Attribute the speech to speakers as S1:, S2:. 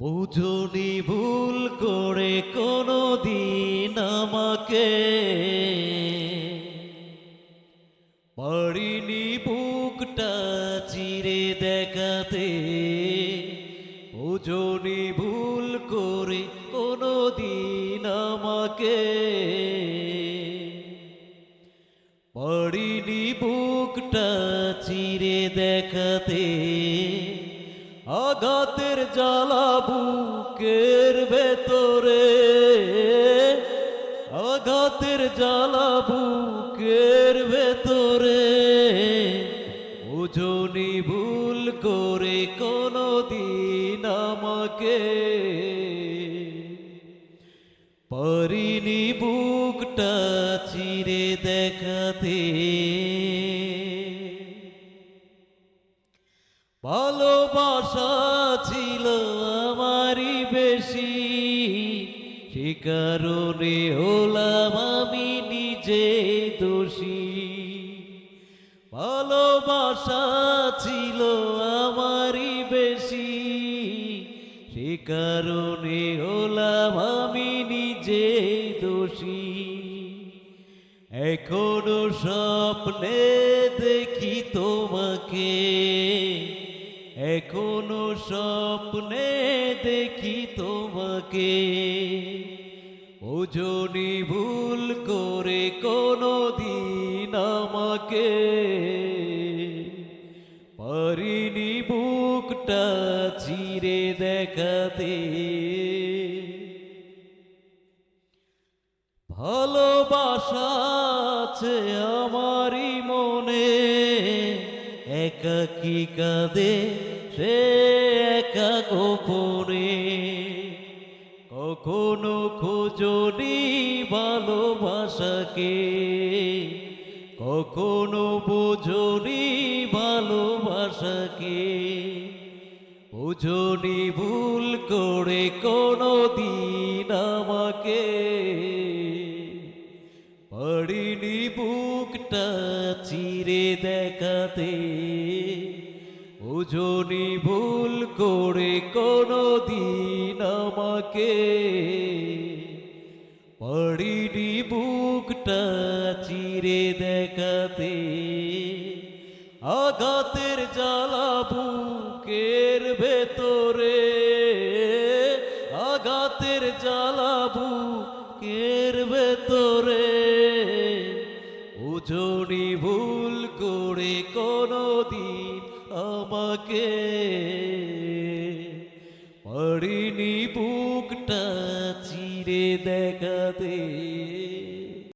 S1: বুঝুনি ভুল করে কোনো দিন আমাকে। পারিনি বুকটা চিরে দেখাতে। বুঝুনি ভুল করে কোনো দিন আমাকে। পারিনি বুকটা চিরে দেখাতে। আঘাতের জ্বালা বুকের ভেতরে। আঘাতের জ্বালা বুকের ভেতরে। ওজনি ভুল করে কোনো দিন আমাকে। পারিনি বুকটা চিরে দেখাতে। ভালোবাসা ছিল আমারই বেশি। সে কারণে হলাম আমি নিজে দোষী। ভালোবাসা ছিল আমারই বেশি। সে কারণে হলাম আমি নিজে দোষী। এখনও স্বপ্নে দেখি তোমাকে। এখনও স্বপ্নে দেখি তোমাকে। ওজনি ভুল করে কোনো দিন আমাকে পারিনি বুকটা চিরে দেখাতে। ভালোবাসা আছে আমারই একাকি কাঁদে, সে একা গোপনে। কখনো খোঁজনি ভালোবাসাকে, কখনো বোঝনি ভালোবাসাকে। বুঝনি ভুল করে কোনো দিন আমাকে, পারিনি বুকটা চিরে দেখাতে বুঝনি ভুল করে কোনো দিন আমাকে পারিনি বুকটা চিরে দেখাতে। আঘাতের জ্বালা বুকের ভেতরে, আঘাতের জ্বালা বুকের করে কোনো দিন আমাকে পারিনি বুকটা চিরে দেখাতে।